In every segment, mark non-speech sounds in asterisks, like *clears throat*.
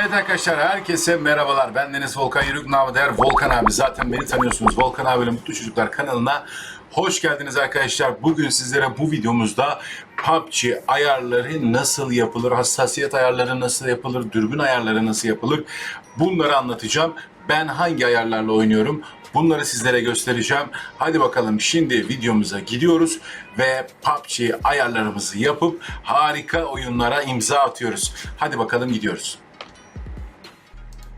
Evet arkadaşlar herkese merhabalar. Ben Deniz Volkan Yürük namı değer Volkan abi. Zaten beni tanıyorsunuz. Volkan abiyle Mutlu Çocuklar kanalına hoş geldiniz arkadaşlar. Bugün sizlere bu videomuzda PUBG ayarları nasıl yapılır, hassasiyet ayarları nasıl yapılır, dürbün ayarları nasıl yapılır bunları anlatacağım. Ben hangi ayarlarla oynuyorum? Bunları sizlere göstereceğim. Hadi bakalım şimdi videomuza gidiyoruz ve PUBG ayarlarımızı yapıp harika oyunlara imza atıyoruz. Hadi bakalım gidiyoruz.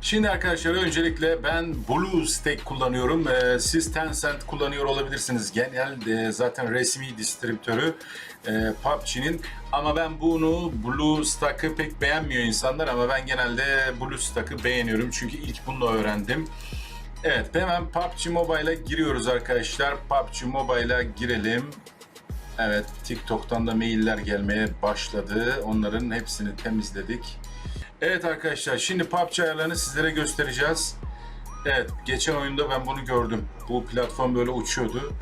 Şimdi arkadaşlar öncelikle ben BlueStack kullanıyorum. Ee, siz Tencent kullanıyor olabilirsiniz. Genel zaten resmi distribütörü e, PUBG'nin. Ama ben bunu BlueStack'ı pek beğenmiyor insanlar ama ben genelde BlueStack'ı beğeniyorum. Çünkü ilk bununla öğrendim. Evet hemen PUBG Mobile'a giriyoruz arkadaşlar. PUBG Mobile'a girelim. Evet TikTok'tan da mailler gelmeye başladı. Onların hepsini temizledik. Evet arkadaşlar şimdi PUBG ayarlarını sizlere göstereceğiz. Evet geçen oyunda ben bunu gördüm. Bu platform böyle uçuyordu.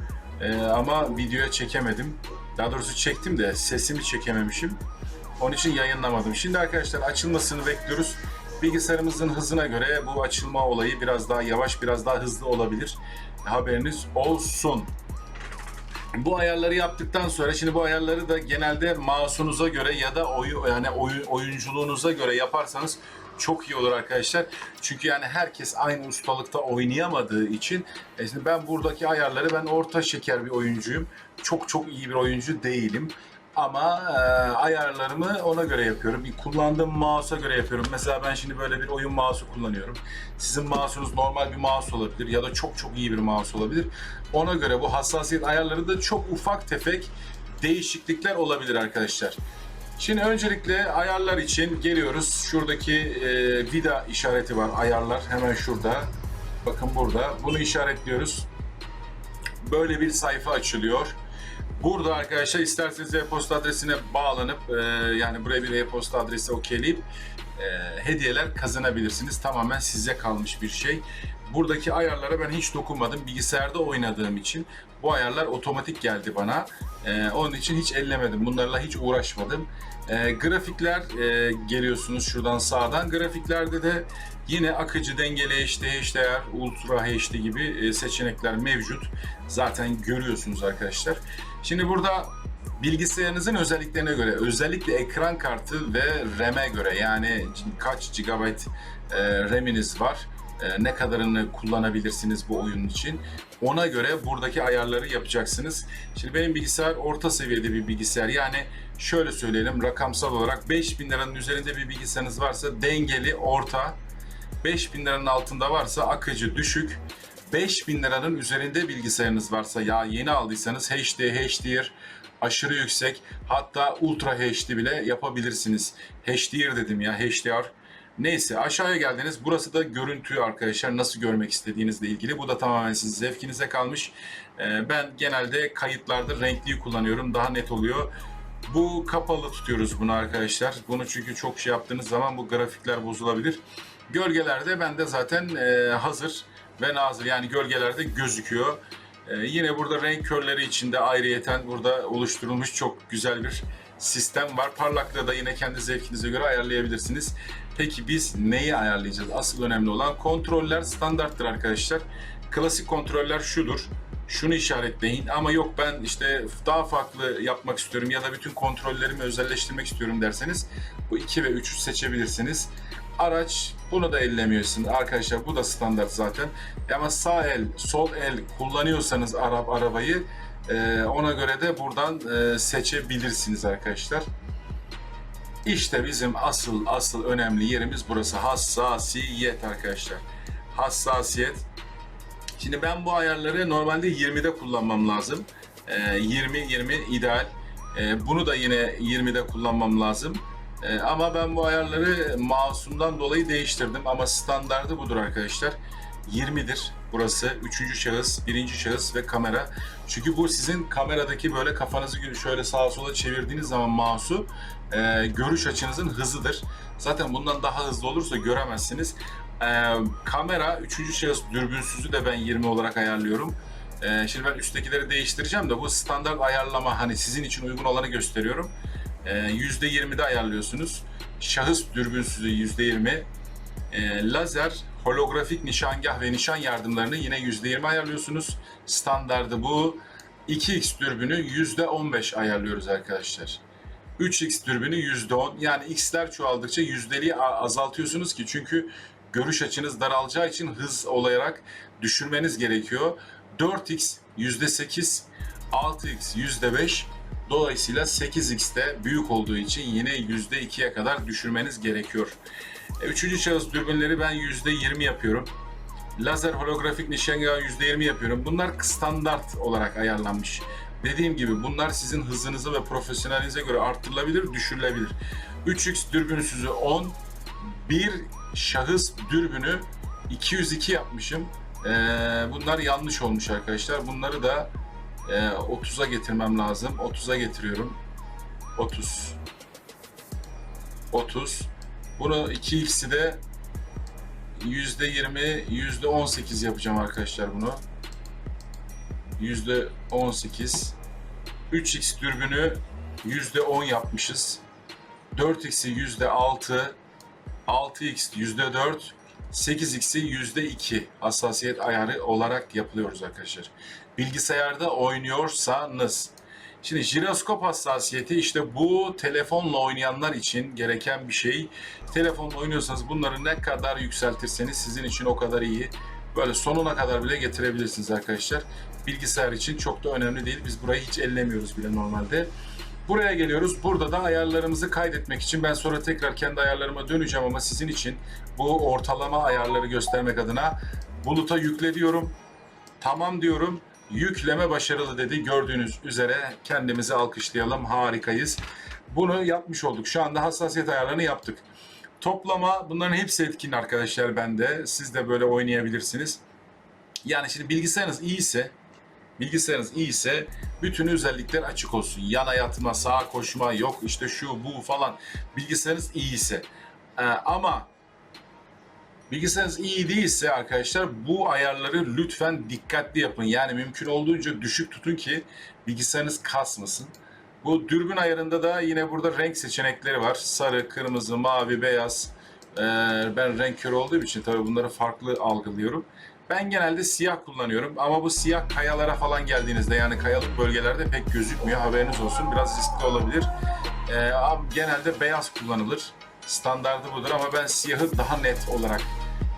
Ee, ama videoya çekemedim. Daha doğrusu çektim de sesimi çekememişim. Onun için yayınlamadım. Şimdi arkadaşlar açılmasını bekliyoruz. Bilgisayarımızın hızına göre bu açılma olayı biraz daha yavaş, biraz daha hızlı olabilir. Haberiniz olsun. Bu ayarları yaptıktan sonra şimdi bu ayarları da genelde mouse'unuza göre ya da oyun yani oyun, oyunculuğunuza göre yaparsanız çok iyi olur arkadaşlar. Çünkü yani herkes aynı ustalıkta oynayamadığı için e şimdi ben buradaki ayarları ben orta şeker bir oyuncuyum. Çok çok iyi bir oyuncu değilim. Ama e, ayarlarımı ona göre yapıyorum. Kullandığım mouse'a göre yapıyorum. Mesela ben şimdi böyle bir oyun mouse'u kullanıyorum. Sizin mouse'unuz normal bir mouse olabilir ya da çok çok iyi bir mouse olabilir. Ona göre bu hassasiyet ayarları da çok ufak tefek değişiklikler olabilir arkadaşlar. Şimdi öncelikle ayarlar için geliyoruz. Şuradaki e, vida işareti var. Ayarlar hemen şurada. Bakın burada. Bunu işaretliyoruz. Böyle bir sayfa açılıyor. Burada arkadaşlar isterseniz e-posta adresine bağlanıp e, yani buraya bir e-posta adresi okeyleyip e, hediyeler kazanabilirsiniz. Tamamen size kalmış bir şey. Buradaki ayarlara ben hiç dokunmadım. Bilgisayarda oynadığım için bu ayarlar otomatik geldi bana. E, onun için hiç ellemedim. Bunlarla hiç uğraşmadım. E, grafikler e, geliyorsunuz şuradan sağdan. Grafiklerde de yine akıcı, dengeli HD, HDR, Ultra HD gibi e, seçenekler mevcut. Zaten görüyorsunuz arkadaşlar. Şimdi burada bilgisayarınızın özelliklerine göre özellikle ekran kartı ve RAM'e göre yani kaç GB e, RAM'iniz var ne kadarını kullanabilirsiniz bu oyun için ona göre buradaki ayarları yapacaksınız. Şimdi benim bilgisayar orta seviyede bir bilgisayar yani şöyle söyleyelim rakamsal olarak 5000 liranın üzerinde bir bilgisayarınız varsa dengeli orta 5000 liranın altında varsa akıcı düşük 5000 liranın üzerinde bilgisayarınız varsa ya yeni aldıysanız HD, HDR aşırı yüksek hatta Ultra HD bile yapabilirsiniz. HDR dedim ya HDR. Neyse aşağıya geldiniz. Burası da görüntüyü arkadaşlar nasıl görmek istediğinizle ilgili. Bu da tamamen sizin zevkinize kalmış. Ee, ben genelde kayıtlarda renkliyi kullanıyorum. Daha net oluyor. Bu kapalı tutuyoruz bunu arkadaşlar. Bunu çünkü çok şey yaptığınız zaman bu grafikler bozulabilir. Gölgelerde bende zaten e, hazır ve nazır yani gölgelerde gözüküyor. Ee, yine burada renk körleri içinde ayrıyeten burada oluşturulmuş çok güzel bir sistem var. Parlaklığı da yine kendi zevkinize göre ayarlayabilirsiniz. Peki biz neyi ayarlayacağız? Asıl önemli olan kontroller standarttır arkadaşlar. Klasik kontroller şudur. Şunu işaretleyin ama yok ben işte daha farklı yapmak istiyorum ya da bütün kontrollerimi özelleştirmek istiyorum derseniz bu 2 ve 3'ü seçebilirsiniz. Araç bunu da ellemiyorsun arkadaşlar bu da standart zaten. Ama sağ el, sol el kullanıyorsanız Arap arabayı e, ona göre de buradan e, seçebilirsiniz arkadaşlar. İşte bizim asıl asıl önemli yerimiz burası hassasiyet arkadaşlar. Hassasiyet. Şimdi ben bu ayarları normalde 20'de kullanmam lazım. E, 20-20 ideal. E, bunu da yine 20'de kullanmam lazım. Ee, ama ben bu ayarları mouse'umdan dolayı değiştirdim ama standardı budur arkadaşlar. 20'dir burası. Üçüncü şahıs, birinci şahıs ve kamera. Çünkü bu sizin kameradaki böyle kafanızı şöyle sağa sola çevirdiğiniz zaman mouse'u e, görüş açınızın hızıdır. Zaten bundan daha hızlı olursa göremezsiniz. E, kamera, üçüncü şahıs dürbünsüzü de ben 20 olarak ayarlıyorum. E, şimdi ben üsttekileri değiştireceğim de bu standart ayarlama hani sizin için uygun olanı gösteriyorum. %20'de ayarlıyorsunuz. Şahıs dürbünsüzü %20, E, lazer, holografik nişangah ve nişan yardımlarını yine %20 ayarlıyorsunuz. Standardı bu. 2x dürbünü %15 ayarlıyoruz arkadaşlar. 3x dürbünü %10 yani x'ler çoğaldıkça yüzdeliği azaltıyorsunuz ki çünkü görüş açınız daralacağı için hız olarak düşürmeniz gerekiyor. 4x %8, 6x %5 dolayısıyla 8x'te büyük olduğu için yine %2'ye kadar düşürmeniz gerekiyor. E, Üçüncü şahıs dürbünleri ben %20 yapıyorum. Lazer holografik nişangahı %20 yapıyorum. Bunlar standart olarak ayarlanmış. Dediğim gibi bunlar sizin hızınızı ve profesyonelinize göre arttırılabilir, düşürülebilir. 3x dürbünsüzü 10, bir şahıs dürbünü 202 yapmışım. Ee, bunlar yanlış olmuş arkadaşlar. Bunları da e, 30'a getirmem lazım. 30'a getiriyorum. 30. 30. Bunu 2x'i de %20, %18 yapacağım arkadaşlar bunu. %18. 3x dürbünü %10 yapmışız. 4x'i %6, 6x %4, 8x'i %2 hassasiyet ayarı olarak yapılıyoruz arkadaşlar. Bilgisayarda oynuyorsanız. Şimdi jiroskop hassasiyeti işte bu telefonla oynayanlar için gereken bir şey. Telefonla oynuyorsanız bunları ne kadar yükseltirseniz sizin için o kadar iyi. Böyle sonuna kadar bile getirebilirsiniz arkadaşlar. Bilgisayar için çok da önemli değil. Biz burayı hiç ellemiyoruz bile normalde. Buraya geliyoruz. Burada da ayarlarımızı kaydetmek için ben sonra tekrar kendi ayarlarıma döneceğim ama sizin için bu ortalama ayarları göstermek adına buluta yükle diyorum. Tamam diyorum. Yükleme başarılı dedi. Gördüğünüz üzere kendimizi alkışlayalım. Harikayız. Bunu yapmış olduk. Şu anda hassasiyet ayarlarını yaptık. Toplama bunların hepsi etkin arkadaşlar bende. Siz de böyle oynayabilirsiniz. Yani şimdi bilgisayarınız iyiyse bilgisayarınız iyiyse bütün özellikler açık olsun. Yana yatma, sağa koşma, yok işte şu bu falan. Bilgisayarınız iyiyse. Ee, ama bilgisayarınız iyi değilse arkadaşlar bu ayarları lütfen dikkatli yapın. Yani mümkün olduğunca düşük tutun ki bilgisayarınız kasmasın. Bu dürbün ayarında da yine burada renk seçenekleri var. Sarı, kırmızı, mavi, beyaz. Ee, ben renk körü olduğum için tabii bunları farklı algılıyorum. Ben genelde siyah kullanıyorum ama bu siyah kayalara falan geldiğinizde yani kayalık bölgelerde pek gözükmüyor. Haberiniz olsun biraz riskli olabilir. Ee, genelde beyaz kullanılır. Standardı budur ama ben siyahı daha net olarak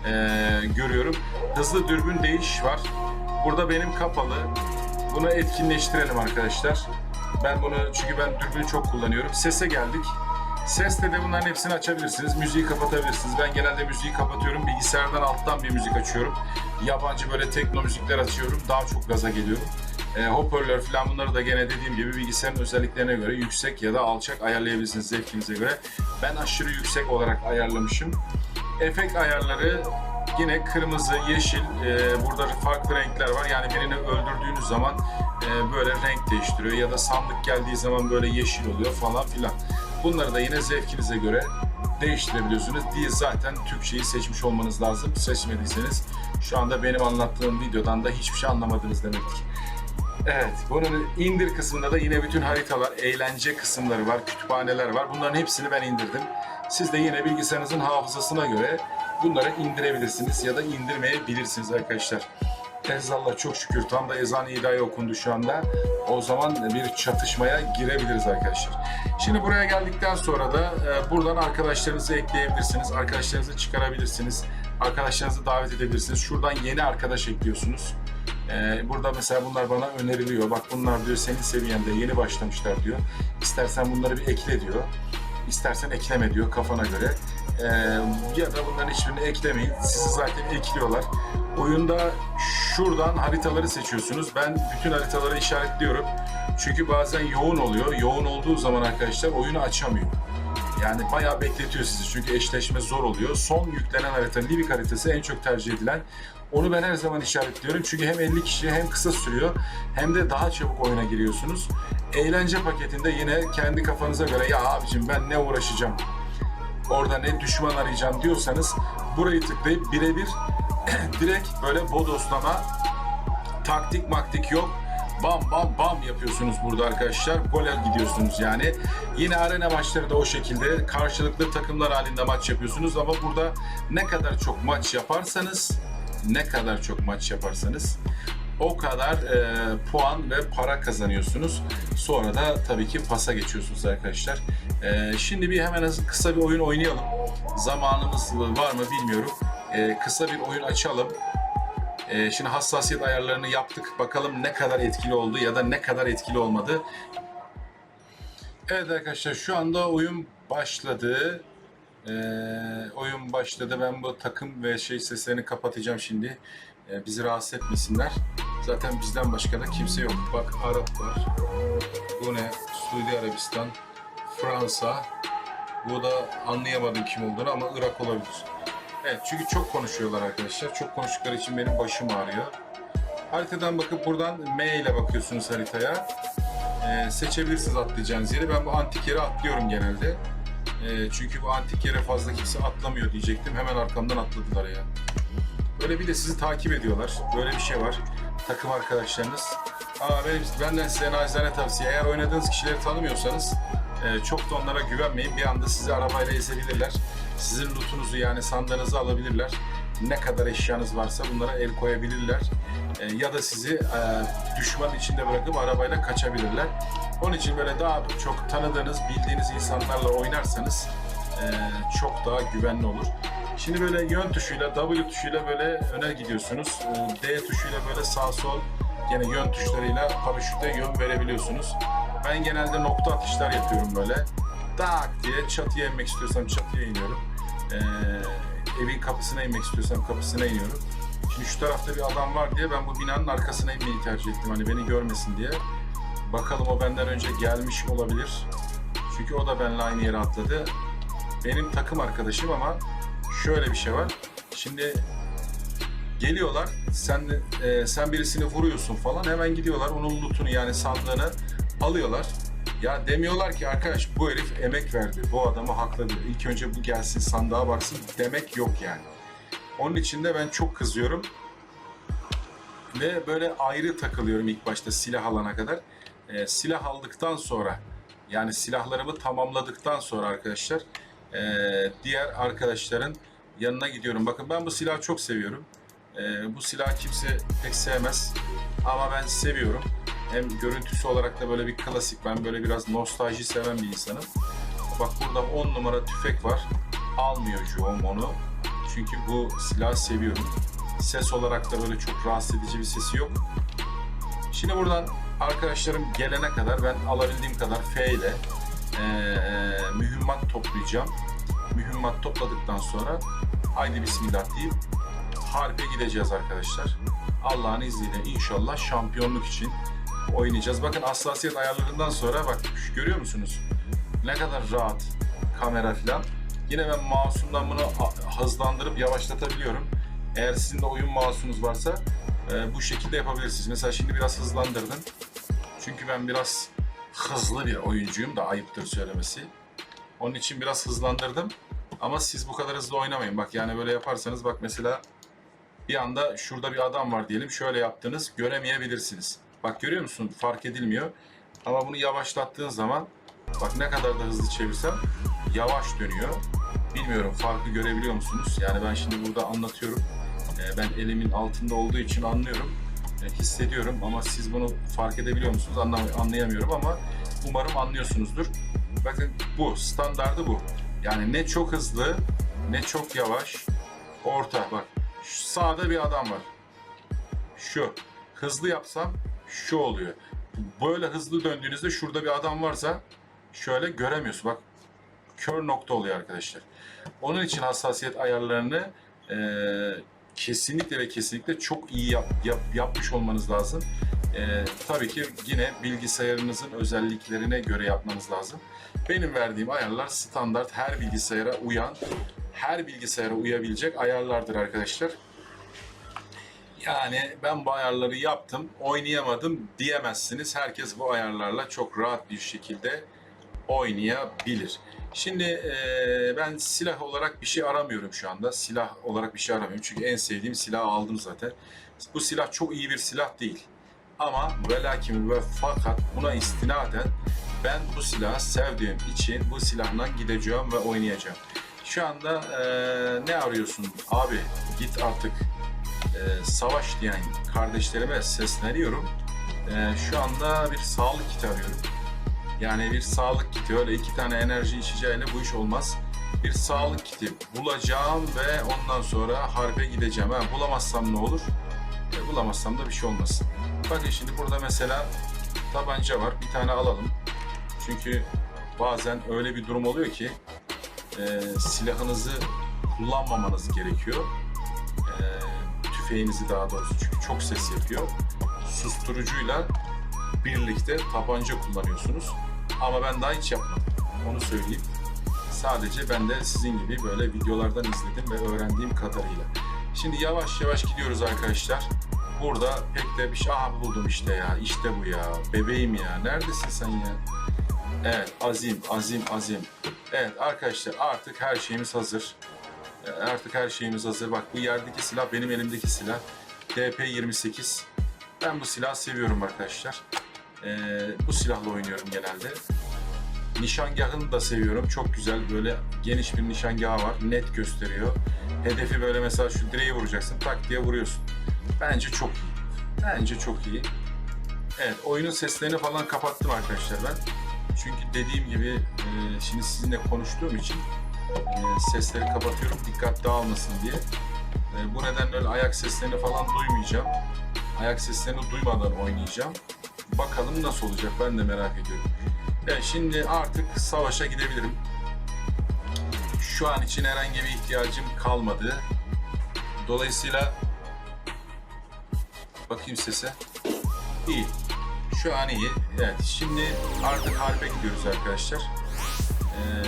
ee, görüyorum. Hızlı dürbün değiş var. Burada benim kapalı. Bunu etkinleştirelim arkadaşlar. Ben bunu çünkü ben dürbünü çok kullanıyorum. Sese geldik. Seste de bunların hepsini açabilirsiniz. Müziği kapatabilirsiniz. Ben genelde müziği kapatıyorum. Bilgisayardan alttan bir müzik açıyorum. Yabancı böyle tekno müzikler açıyorum. Daha çok gaza geliyorum. E, hoparlör falan bunları da gene dediğim gibi bilgisayarın özelliklerine göre yüksek ya da alçak ayarlayabilirsiniz zevkinize göre. Ben aşırı yüksek olarak ayarlamışım. Efekt ayarları yine kırmızı, yeşil, e, burada farklı renkler var. Yani birini öldürdüğünüz zaman e, böyle renk değiştiriyor ya da sandık geldiği zaman böyle yeşil oluyor falan filan. Bunları da yine zevkinize göre değiştirebiliyorsunuz. Değil zaten Türkçeyi seçmiş olmanız lazım. Seçmediyseniz şu anda benim anlattığım videodan da hiçbir şey anlamadınız demektir. Evet, bunun indir kısmında da yine bütün haritalar, eğlence kısımları var, kütüphaneler var. Bunların hepsini ben indirdim. Siz de yine bilgisayarınızın hafızasına göre bunları indirebilirsiniz ya da indirmeyebilirsiniz arkadaşlar. Ezallah çok şükür tam da ezan hidayet okundu şu anda. O zaman bir çatışmaya girebiliriz arkadaşlar. Şimdi buraya geldikten sonra da e, buradan arkadaşlarınızı ekleyebilirsiniz. Arkadaşlarınızı çıkarabilirsiniz. Arkadaşlarınızı davet edebilirsiniz. Şuradan yeni arkadaş ekliyorsunuz. Ee, burada mesela bunlar bana öneriliyor. Bak bunlar diyor senin seviyende yeni başlamışlar diyor. İstersen bunları bir ekle diyor. İstersen ekleme diyor kafana göre. Ee, ya da bunların hiçbirini eklemeyin. Sizi zaten ekliyorlar. Oyunda şuradan haritaları seçiyorsunuz. Ben bütün haritaları işaretliyorum. Çünkü bazen yoğun oluyor. Yoğun olduğu zaman arkadaşlar oyunu açamıyor. Yani bayağı bekletiyor sizi çünkü eşleşme zor oluyor. Son yüklenen harita Livik haritası en çok tercih edilen. Onu ben her zaman işaretliyorum çünkü hem 50 kişi hem kısa sürüyor hem de daha çabuk oyuna giriyorsunuz. Eğlence paketinde yine kendi kafanıza göre ya abicim ben ne uğraşacağım orada ne düşman arayacağım diyorsanız burayı tıklayıp birebir *clears throat* direkt böyle bodoslama taktik maktik yok. bam bam bam yapıyorsunuz burada arkadaşlar. Gole gidiyorsunuz yani. Yine arena maçları da o şekilde karşılıklı takımlar halinde maç yapıyorsunuz ama burada ne kadar çok maç yaparsanız ne kadar çok maç yaparsanız o kadar e, puan ve para kazanıyorsunuz. Sonra da tabii ki pasa geçiyorsunuz arkadaşlar. E, şimdi bir hemen kısa bir oyun oynayalım. Zamanımız var mı bilmiyorum. E, kısa bir oyun açalım. E, şimdi hassasiyet ayarlarını yaptık. Bakalım ne kadar etkili oldu ya da ne kadar etkili olmadı. Evet arkadaşlar şu anda oyun başladı. Ee, oyun başladı. Ben bu takım ve şey seslerini kapatacağım şimdi. Ee, bizi rahatsız etmesinler. Zaten bizden başka da kimse yok. Bak Arap var. Bu ne? Suudi Arabistan, Fransa. Bu da anlayamadım kim olduğunu ama Irak olabilir. Evet çünkü çok konuşuyorlar arkadaşlar. Çok konuştukları için benim başım ağrıyor. Haritadan bakıp buradan M ile bakıyorsunuz haritaya. Ee, seçebilirsiniz atlayacağınız yeri. Ben bu antik yere atlıyorum genelde. Ee, çünkü bu antik yere fazla kimse atlamıyor diyecektim. Hemen arkamdan atladılar ya. Böyle bir de sizi takip ediyorlar. Böyle bir şey var. Takım arkadaşlarınız. Aa, benim, benden size nacizane tavsiye. Eğer oynadığınız kişileri tanımıyorsanız e, çok da onlara güvenmeyin. Bir anda sizi arabayla ezebilirler. Sizin lootunuzu yani sandığınızı alabilirler. Ne kadar eşyanız varsa bunlara el koyabilirler. E, ya da sizi e, düşman içinde bırakıp arabayla kaçabilirler. Onun için böyle daha çok tanıdığınız, bildiğiniz insanlarla oynarsanız e, çok daha güvenli olur. Şimdi böyle yön tuşuyla, W tuşuyla böyle öne gidiyorsunuz. E, D tuşuyla böyle sağ sol yine yön tuşlarıyla paraşütte yön verebiliyorsunuz. Ben genelde nokta atışlar yapıyorum böyle. Tak diye çatıya inmek istiyorsam çatıya iniyorum. E, evin kapısına inmek istiyorsam kapısına iniyorum. Şimdi şu tarafta bir adam var diye ben bu binanın arkasına inmeyi tercih ettim. Hani beni görmesin diye. Bakalım o benden önce gelmiş olabilir. Çünkü o da benimle aynı yere atladı. Benim takım arkadaşım ama şöyle bir şey var. Şimdi geliyorlar. Sen e, sen birisini vuruyorsun falan. Hemen gidiyorlar. Onun lootunu yani sandığını alıyorlar. Ya demiyorlar ki arkadaş bu herif emek verdi. Bu adamı hakladı. İlk önce bu gelsin sandığa baksın demek yok yani. Onun için de ben çok kızıyorum. Ve böyle ayrı takılıyorum ilk başta silah alana kadar. Ee, silah aldıktan sonra yani silahlarımı tamamladıktan sonra arkadaşlar ee, diğer arkadaşların yanına gidiyorum. Bakın ben bu silahı çok seviyorum. Ee, bu silahı kimse pek sevmez. Ama ben seviyorum. Hem görüntüsü olarak da böyle bir klasik. Ben böyle biraz nostalji seven bir insanım. Bak burada 10 numara tüfek var. Almıyor Joom onu. Çünkü bu silahı seviyorum. Ses olarak da böyle çok rahatsız edici bir sesi yok. Şimdi buradan arkadaşlarım gelene kadar ben alabildiğim kadar F ile eee, mühimmat toplayacağım. Mühimmat topladıktan sonra haydi bismillah deyip harbe gideceğiz arkadaşlar. Allah'ın izniyle inşallah şampiyonluk için oynayacağız. Bakın hassasiyet ayarlarından sonra bak görüyor musunuz? Ne kadar rahat kamera falan. Yine ben mouse'umdan bunu hızlandırıp yavaşlatabiliyorum. Eğer sizin de oyun mouse'unuz varsa e, bu şekilde yapabilirsiniz. Mesela şimdi biraz hızlandırdım. Çünkü ben biraz hızlı bir oyuncuyum da ayıptır söylemesi. Onun için biraz hızlandırdım. Ama siz bu kadar hızlı oynamayın. Bak yani böyle yaparsanız bak mesela bir anda şurada bir adam var diyelim. Şöyle yaptınız göremeyebilirsiniz. Bak görüyor musun? Fark edilmiyor. Ama bunu yavaşlattığın zaman bak ne kadar da hızlı çevirsem yavaş dönüyor. Bilmiyorum farkı görebiliyor musunuz? Yani ben şimdi burada anlatıyorum. Ee, ben elimin altında olduğu için anlıyorum. E, hissediyorum ama siz bunu fark edebiliyor musunuz? Anlam- anlayamıyorum ama umarım anlıyorsunuzdur. Bakın bu standardı bu. Yani ne çok hızlı ne çok yavaş. Orta bak. Şu sağda bir adam var. Şu. Hızlı yapsam şu oluyor. Böyle hızlı döndüğünüzde şurada bir adam varsa şöyle göremiyorsun. Bak kör nokta oluyor arkadaşlar. Onun için hassasiyet ayarlarını eee, kesinlikle ve kesinlikle çok iyi yap, yap- yapmış olmanız lazım. Eee, tabii ki yine bilgisayarınızın özelliklerine göre yapmanız lazım. Benim verdiğim ayarlar standart her bilgisayara uyan, her bilgisayara uyabilecek ayarlardır arkadaşlar. Yani ben bu ayarları yaptım, oynayamadım diyemezsiniz. Herkes bu ayarlarla çok rahat bir şekilde oynayabilir. Şimdi eee, ben silah olarak bir şey aramıyorum şu anda. Silah olarak bir şey aramıyorum. Çünkü en sevdiğim silahı aldım zaten. Bu silah çok iyi bir silah değil. Ama ve lakin ve fakat buna istinaden ben bu silahı sevdiğim için bu silahla gideceğim ve oynayacağım. Şu anda eee, ne arıyorsun abi git artık eee, savaş diyen kardeşlerime sesleniyorum. Eee, şu anda bir sağlık kiti arıyorum. Yani bir sağlık kiti öyle iki tane enerji içeceğiyle bu iş olmaz. Bir sağlık kiti bulacağım ve ondan sonra harbe gideceğim. Ha, bulamazsam ne olur? E, bulamazsam da bir şey olmaz. Bakın şimdi burada mesela tabanca var. Bir tane alalım. Çünkü bazen öyle bir durum oluyor ki e, silahınızı kullanmamanız gerekiyor. E, tüfeğinizi daha doğrusu çünkü çok ses yapıyor. Susturucuyla birlikte tabanca kullanıyorsunuz. Ama ben daha hiç yapmadım. Onu söyleyeyim. Sadece ben de sizin gibi böyle videolardan izledim ve öğrendiğim kadarıyla. Şimdi yavaş yavaş gidiyoruz arkadaşlar. Burada pek de bir şey aha buldum işte ya. İşte bu ya. Bebeğim ya. Neredesin sen ya? Evet azim azim azim. Evet arkadaşlar artık her şeyimiz hazır. Artık her şeyimiz hazır. Bak bu yerdeki silah benim elimdeki silah. DP28. Ben bu silahı seviyorum arkadaşlar. Ee, bu silahla oynuyorum genelde. Nişangahını da seviyorum. Çok güzel böyle geniş bir nişangahı var. Net gösteriyor. Hedefi böyle mesela şu direği vuracaksın. Tak diye vuruyorsun. Bence çok iyi. Bence çok iyi. Evet oyunun seslerini falan kapattım arkadaşlar ben. Çünkü dediğim gibi e, şimdi sizinle konuştuğum için e, sesleri kapatıyorum dikkat dağılmasın diye. E, bu nedenle öyle ayak seslerini falan duymayacağım. Ayak seslerini duymadan oynayacağım. Bakalım nasıl olacak ben de merak ediyorum. Evet şimdi artık savaşa gidebilirim. Şu an için herhangi bir ihtiyacım kalmadı. Dolayısıyla bakayım sese. İyi. Şu an iyi. Evet şimdi artık harbe gidiyoruz arkadaşlar. Ee,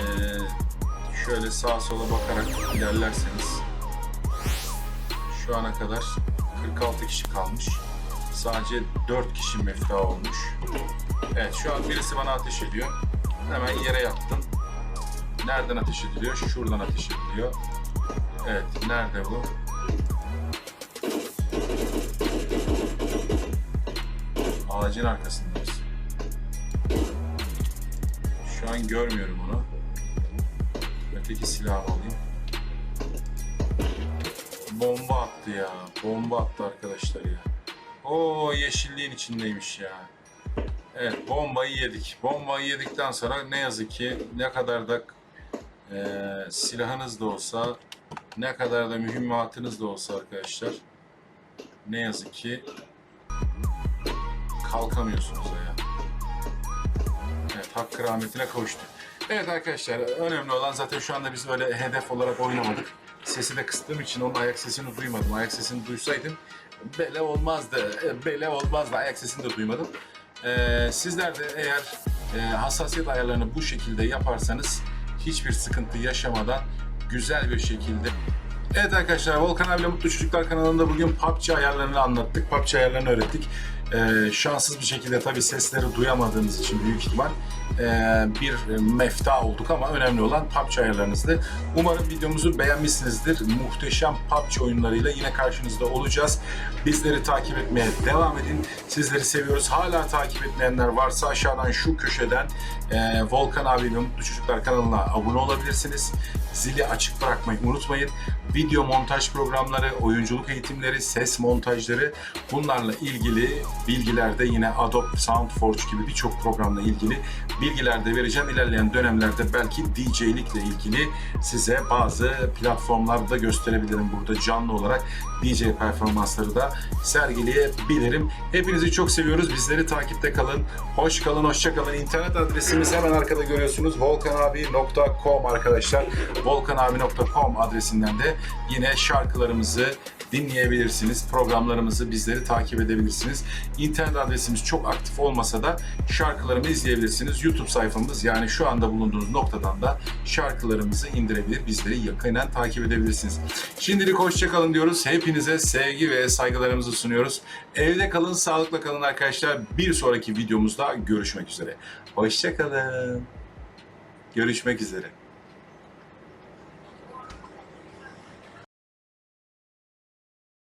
şöyle sağa sola bakarak ilerlerseniz şu ana kadar 46 kişi kalmış. Sadece 4 kişi mefta olmuş. Evet şu an birisi bana ateş ediyor. Hemen yere yattım. Nereden ateş ediliyor? Şuradan ateş ediliyor. Evet nerede bu? Ağacın arkasındayız. Şu an görmüyorum onu. Öteki silahı alayım. Bomba attı ya. Bomba attı arkadaşlar ya. Oo yeşilliğin içindeymiş ya. Evet bombayı yedik. Bombayı yedikten sonra ne yazık ki ne kadar da eee, silahınız da olsa ne kadar da mühimmatınız da olsa arkadaşlar ne yazık ki kalkamıyorsunuz ayağa. Evet hakkı rahmetine kavuştu. Evet arkadaşlar önemli olan zaten şu anda biz öyle hedef olarak oynamadık. Sesi de kıstığım için onun ayak sesini duymadım. Ayak sesini duysaydım bele olmazdı. E, Bele olmazdı. Ayak sesini de duymadım. Ee, sizler de eğer e, hassasiyet ayarlarını bu şekilde yaparsanız hiçbir sıkıntı yaşamadan güzel bir şekilde Evet arkadaşlar Volkan abiyle Mutlu Çocuklar kanalında bugün PUBG ayarlarını anlattık. PUBG ayarlarını öğrettik. Ee, şanssız bir şekilde tabii sesleri duyamadığımız için büyük ihtimal bir mefta olduk ama önemli olan PUBG ayarlarınızdı. Umarım videomuzu beğenmişsinizdir. Muhteşem PUBG oyunlarıyla yine karşınızda olacağız. Bizleri takip etmeye devam edin. Sizleri seviyoruz. Hala takip etmeyenler varsa aşağıdan şu köşeden e, Volkan abiyle Mutlu Çocuklar kanalına abone olabilirsiniz. Zili açık bırakmayı unutmayın. Video montaj programları, oyunculuk eğitimleri, ses montajları bunlarla ilgili bilgiler de yine Adobe SoundForge gibi birçok programla ilgili bilgiler de vereceğim. İlerleyen dönemlerde belki DJ'likle ilgili size bazı platformlarda gösterebilirim burada canlı olarak DJ performansları da sergileyebilirim. Hepinizi çok seviyoruz. Bizleri takipte kalın. Hoş kalın, hoşça kalın. İnternet adresimiz hemen arkada görüyorsunuz. volkanabi.com arkadaşlar. volkanabi.com adresinden de yine şarkılarımızı dinleyebilirsiniz. Programlarımızı bizleri takip edebilirsiniz. İnternet adresimiz çok aktif olmasa da şarkılarımı izleyebilirsiniz. YouTube sayfamız yani şu anda bulunduğunuz noktadan da şarkılarımızı indirebilir, bizleri yakinen takip edebilirsiniz. Şimdilik hoşça kalın diyoruz. Hepinize sevgi ve saygılarımızı sunuyoruz. Evde kalın, sağlıkla kalın arkadaşlar. Bir sonraki videomuzda görüşmek üzere. Hoşça kalın. Görüşmek üzere.